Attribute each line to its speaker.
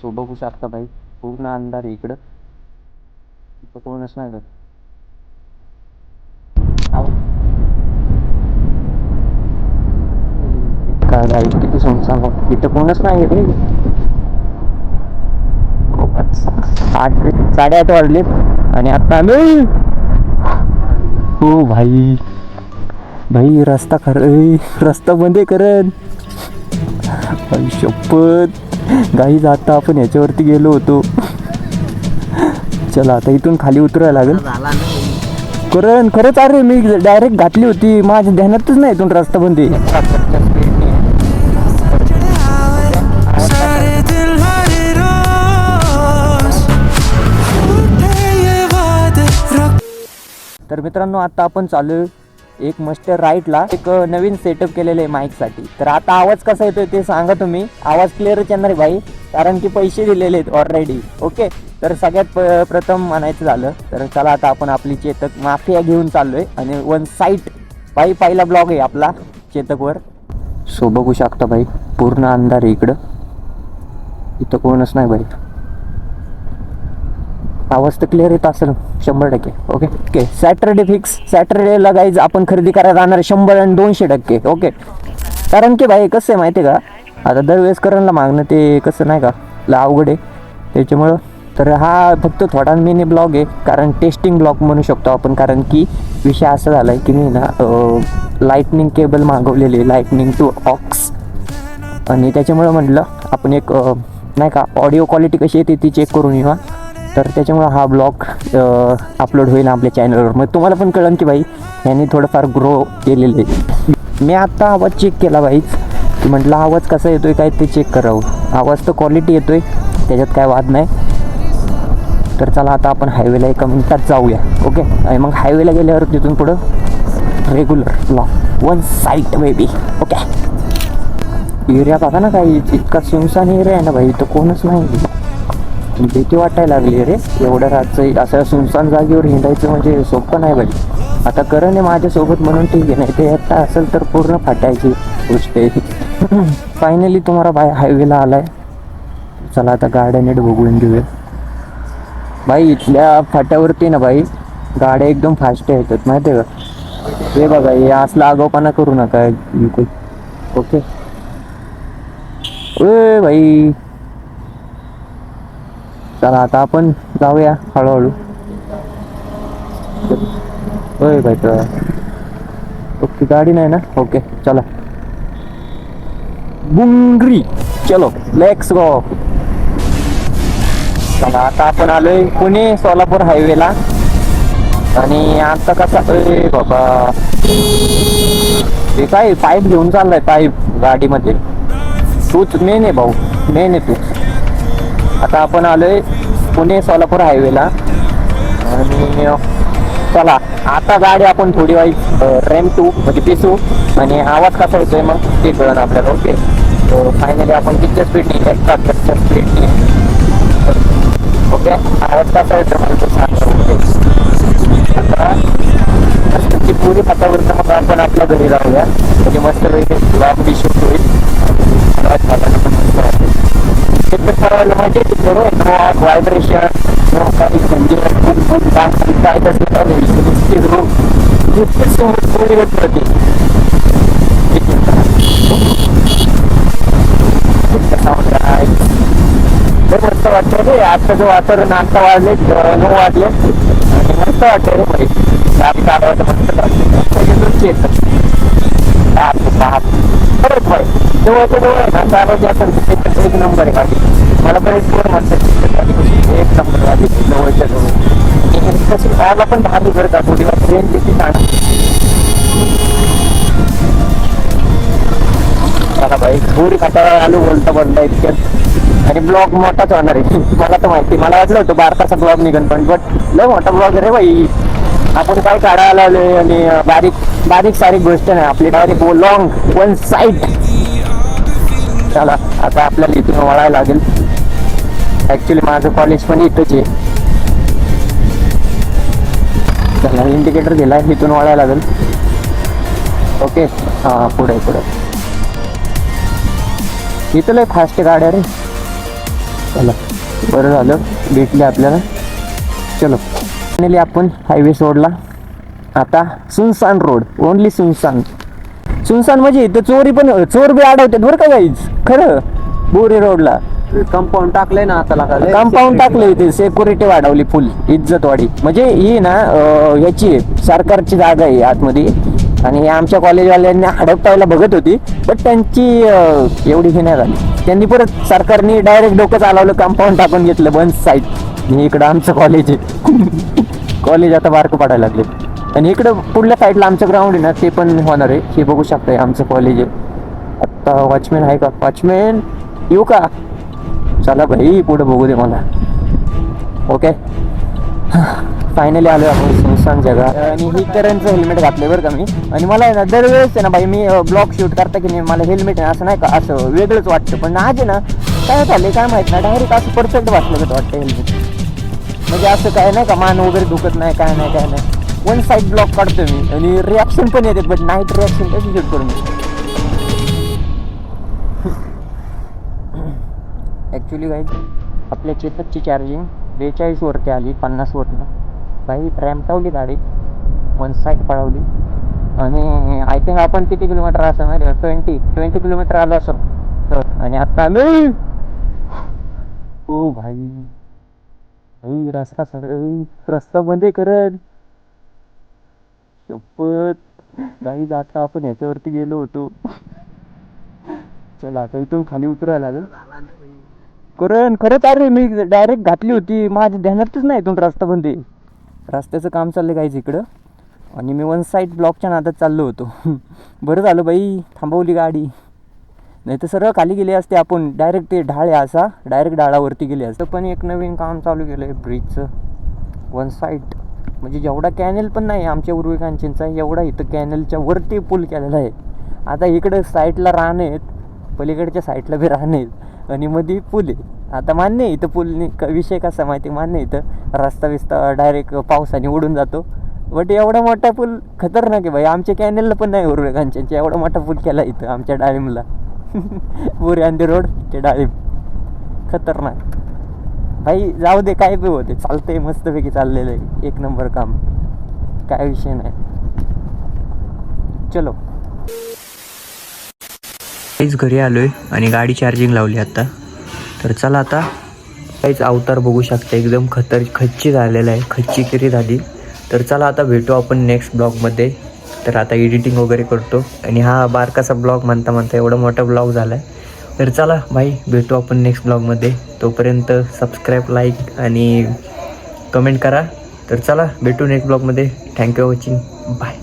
Speaker 1: So बघू शकता भाई. पूर्ण अंधार आहे इकडं. इथं कोणच नाही का काय गाई किती सुनसान वाटतं. इथं कोणच नाही रे खूपच. आठ साडेआठ वाजले आणि आता आम्ही हो भाई. भाई रस्ता खर ए, रस्ता बंद आहे शपथ. गाई जाता आपण याच्यावरती गेलो होतो. चला आता इथून खाली उतरायला लागेल. करण खरंच अरे मी डायरेक्ट घातली होती. माझ्या ध्यानातच नाही इथून रस्ता बंद तर मित्रांनो आता आपण चालू एक मस्टर राईटला एक नवीन सेटअप केलेलं आहे माईकसाठी तर आता आवाज कसा येतोय ते सांगा तुम्ही. आवाज क्लिअरच येणार आहे भाई कारण की पैसे दिलेले आहेत ऑलरेडी ओके तर सगळ्यात प- प्रथम म्हणायचं झालं तर चला आता आपण आपली चेतक माफिया घेऊन चाललोय. आणि वन साईट भाई पहिला ब्लॉग आहे आपला चेतकवर. सो बघू शकता भाई पूर्ण अंधार इकडं. इथं कोणच नाही भाई. आवाज तर क्लिअर येत असेल शंभर टक्के ओके ओके सॅटरडे फिक्स सॅटरडेला गाईज आपण खरेदी करायला जाणार शंभर आणि दोनशे टक्के ओके कारण की भाई कसं आहे माहिती आहे का? आता दरवेळेस करणला मागणं ते कसं नाही का? ला अवघड आहे. त्याच्यामुळं तर हा फक्त थोडा मिनी ब्लॉग आहे कारण टेस्टिंग ब्लॉग म्हणू शकतो आपण कारण की विषय असा झाला आहे की मी ना लाईटनिंग केबल मागवलेली लाईटनिंग टू ऑक्स आणि त्याच्यामुळं म्हटलं आपण एक नाही का ऑडिओ क्वालिटी कशी येते ती चेक करून येऊ तर त्याच्यामुळं हा ब्लॉग अपलोड होईल आपल्या चॅनलवर मग तुम्हाला पण कळन की भाई यांनी थोडंफार ग्रो केलेलं आहे. मी आत्ता आवाज चेक केला बाईच की म्हटलं आवाज कसा येतो आहे काय ते चेक करावं. आवाज तर क्वालिटी येतो आहे त्याच्यात काय वाद नाही. तर चला आता आपण हायवेला एका मिनिटात जाऊया ओके आणि मग हायवेला गेल्यावर तिथून पुढं regular blog one site baby okay area बघा ना काही इतका सुनसान एरिया आहे ना भाई तर कोणच नाही. भीती वाटायला लागली अरे एवढ्या रातचं असं सुनसान जागेवर हिंडायचं म्हणजे सोपं नाही बाई. आता करण आहे माझ्यासोबत म्हणून ठीक आहे नाही ते एकटा असेल तर पूर्ण फाटायची गोष्ट आहे. फायनली तुम्हाला बाय हायवेला आलाय. चला आता गाड्या नीट बघून घेऊया. बाई इथल्या फाट्यावरती ना भाई गाड्या एकदम फास्ट येतात माहिती आहे का? हे बघा हे असला आगाऊपणा करू नका बिलकुल ओके. ओ भाई चला आता आपण जाऊया हळूहळू. होय भाई ओके गाडी नाही ना? ओके चला. बुंगरी. चलो लेट्स गो चला आता आपण आलोय पुणे सोलापूर हायवेला. आणि आता कसा अरे बाबा. ते काय पाईप घेऊन चाललाय पाईप गाडीमध्ये. तूच मेन आहे भाऊ मेन आहे तूच. आता आपण आलोय पुणे सोलापूर हायवेला. आणि चला आता गाडी आपण थोडी वाईज रेम टू म्हणजे पिसू आणि आवाज कसा होतोय मग ते कळण आपल्याला ओके? फायनली आपण किती स्पीडने स्पीड स्पीडने ओके? आवाज कसा येतो मला तो आता ती पुरी फाटावरनं मग आपण आपल्या घरी जाऊया. म्हणजे मस्त होईल ब्लॉग बी शूट होईल तिथे करायला म्हणजे बरोबर व्हायब्रेशन नो काही म्हणजे काय तसं काय नाही नुसती रो समोर थोडी होत राहते आहे तर मस्त वाटतं रे आजचं वातावरण आता वाजले अं, नऊ वाजले आणि मस्त वाटतं रे भाई आठ मस्त वाटतं येतात खरंच भाई जवळच्या जवळ आहे ना चालवते असेल तर एक नंबर आहे गाडी मला पण एक फोन म्हणतात एक नंबर गाडी जवळच्या जवळ तशी खायला पण दहा बरं का थोडी ट्रेन किती छान चला भाई पुरी खातावर आलो बोलता बोलता इतक्यात आणि ब्लॉग मोठाच होणार आहे मला तर माहिती मला वाटलं होतं बारकाचा ब्लॉग निघन पण बट लय मोठा ब्लॉग रे भाई आपण काय काढायला लावले आणि बारीक बारीक सारीक गोष्ट नाही आपली डायरेक्ट लॉंग वन साईड चला आता आपल्याला इथून वळायला लागेल. ऍक्च्युली माझं कॉलेज पण इथंच आहे. चला इंडिकेटर दिलाय इथून वळायला लागेल. ओके हां पुढे पुढे. इथं लय फास्ट गाड्या रे. चला बरं झालं. भेटले आपल्याला. चलो. फायनली आपण हायवे सोडला आता सुनसान रोड ओनली सुनसान. सुनसान म्हणजे इथं चोरी पण चोर बी अडवतात बरं का गाईज खरं. बोरी रोडला.
Speaker 2: कंपाऊंड टाकलंय ना आता
Speaker 1: कंपाऊंड टाकले इथे. सेक्युरिटी वाढवली फुल इज्जत वाढी म्हणजे ही ना अं, ह्याची आहे, सरकारची जागा आहे आतमध्ये. आणि आमच्या कॉलेजवाल्यांनी हडपटायला बघत होती. पण त्यांची अं, एवढी ही नाही झाली. त्यांनी परत सरकारने डायरेक्ट डोकं चालवलं कंपाऊंड टाकून घेतलं बंद साईड इकडं आमचं कॉलेज आहे. कॉलेज आता बारकं पडायला लागले. आणि इकडं पुढल्या साईडला आमचं ग्राउंड आहे ना ते पण होणार आहे. हे बघू शकताय आमचं कॉलेज आहे. आत्ता वॉचमॅन आहे का? वॉचमॅन येऊ का? चला भाई पुढे बघू दे मला. ओके फायनली आलो आपण सुनसान जगा. आणि ही करंटचं हेल्मेट घातलं बरं का मी. आणि मला आहे ना दरवेळेस आहे ना भाई मी ब्लॉग शूट करता की नाही मला हेल्मेट आहे असं नाही का असं वेगळंच वाटतं. पण आज आहे ना काय झालं काय माहीत ना डायरेक्ट असं परफेक्ट वाटलं का वाटतं हेल्मेट म्हणजे असं काय नाही का मान वगैरे दुखत नाही काय नाही काय नाही. वन साईड ब्लॉक काढतो मी. आणि रिॲक्शन पण येते बट नाईट रिॲक्शन कशी शूट करून ॲक्च्युली काय आपल्या चेतकची चार्जिंग बेचाळीसवरती आली पन्नासवरनं काही रॅमटावली गाडी. वन साईड पळवली. आणि आय थिंक आपण किती किलोमीटर असं माहिती ट्वेंटी ट्वेंटी किलोमीटर आलो असं तर आणि आत्ता आम्ही ओ भाई. भाई रस्ता सर रस्ता बंद करत शपथ. काही आता आपण ह्याच्यावरती गेलो होतो. चला आता इथून खाली उतरायला लागेल. करण खरंच अरे मी डायरेक्ट घातली होती. माझ्या ध्यानातच नाही इथून रस्ता बंद रस्त्याचं काम चाललं काहीच इकडं. आणि मी वन साईड ब्लॉकच्या नादात चाललो होतो. बरं झालं बाई थांबवली गाडी. नाही तर सरळ खाली गेले असते आपण. डायरेक्ट ते ढाळ आहे असा डायरेक्ट डाळावरती गेले असतं. पण एक नवीन काम चालू केलं आहे ब्रिजचं वन साईड म्हणजे जेवढा कॅनल पण नाही आमच्या उर्वी कांचनचा एवढा इथं कॅनलच्या वरती पूल केलेला आहे. आता इकडं साईडला राहणे आहेत पलीकडच्या साईडला बी राहणे आहेत आणि मध्ये पूल आहे. आता मान्य आहे इथं पूल विषय कसा माहिती मान्य आहे इथं रस्ता बिस्ता डायरेक्ट पावसाने उडून जातो. बट एवढा मोठा पूल खतरनाक आहे भाई. आमच्या कॅनलला पण नाही उर्वी कांचनच्या एवढा मोठा पूल केला इथं आमच्या डाळिंबला. बोरी अंधी रोड ते डाळिंब. खतरनाक. भाई जाऊ दे काय बी होते चालतंय मस्तपैकी चाललेलं आहे. एक नंबर काम. काय विषय नाही. चलो. काहीच घरी आलोय आणि गाडी चार्जिंग लावली आता. तर चला आता. काहीच अवतार बघू शकता एकदम खतर खच्ची झालेला आहे. खच्ची किरी झाली. तर चला आता भेटू आपण नेक्स्ट ब्लॉगमध्ये तर आता एडिटिंग वगैरे करतो. आणि हा बारकासा ब्लॉग म्हणता म्हणता एवढा मोठा ब्लॉग झाला आहे तर चला भाई भेटू आपण नेक्स्ट ब्लॉगमध्ये तोपर्यंत सबस्क्राईब लाईक आणि कमेंट करा. तर चला भेटू नेक्स्ट ब्लॉगमध्ये थँक्यू वॉचिंग बाय